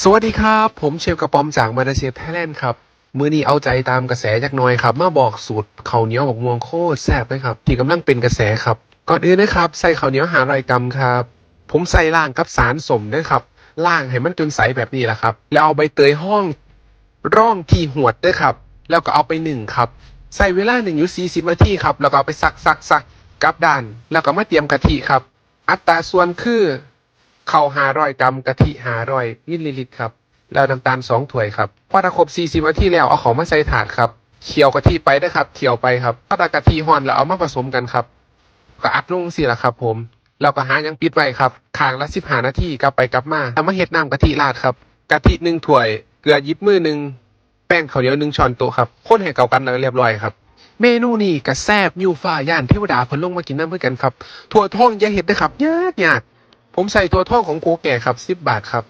สวัสดีครับ ผมเชฟกระป๋อมจากมาดาเชฟไทยแลนด์ครับ มือนี้เอาใจตามกระแสจากน้อยครับ มาบอกสูตรข้าวเหนียวกับม่วงโคตรแซ่บเลยครับ ที่กำลังเป็นกระแสครับ ก่อนอื่นนะครับ ใส่ข้าวเหนียวหาร้อยกรัมครับ ผมใส่ล่างกับสารสมด้ครับล่างให้มันจนใสแบบนี้แหละครับ แล้วเอาใบเตยห้องร่องที่หวดด้วยครับ แล้วก็เอาไปหนึ่งครับ ใส่เวลาหนึ่งอยู่สี่สิบนาทีครับ แล้วก็เอาไปซักซักซักกับด้าน แล้วก็มาเตรียมกะทิครับ อัตราส่วนคือ ข้าวหาร้อยกรัมกะทิหาร้อยมิลลิลิตรครับ แล้วน้ำตาลสองถ้วยครับพอถ้าครบสี่สิบนาทีแล้วเอาของมาใส่ถาดครับเคี่ยวกะทิไปนะครับเคี่ยวไปครับพอตากะทิห่อนแล้วเอามาผสมกันครับก็อัดลงสิละครับผมแล้วก็หายังปิดไว้ครับข้างละสิบห้านาทีกลับไปกลับมาแล้วมาเฮ็ดน้ำกะทิราดครับกะทิหนึ่งถ้วย เกลือยิบมือหนึ่งแป้งข้าวเหนียวหนึ่งช้อนโต๊ะครับคนให้เก่ากันแล้วเรียบร้อยครับ เมนูนี้กระแซบยูฟ้าย่านเทวดาเพิ่นลงมากินน้ำเพื่อกันครับถั่วทองอย่าเห็ดนะครับยากยาก ผมใส่ถั่วทอของโกแก่ครับสิบบาทครับ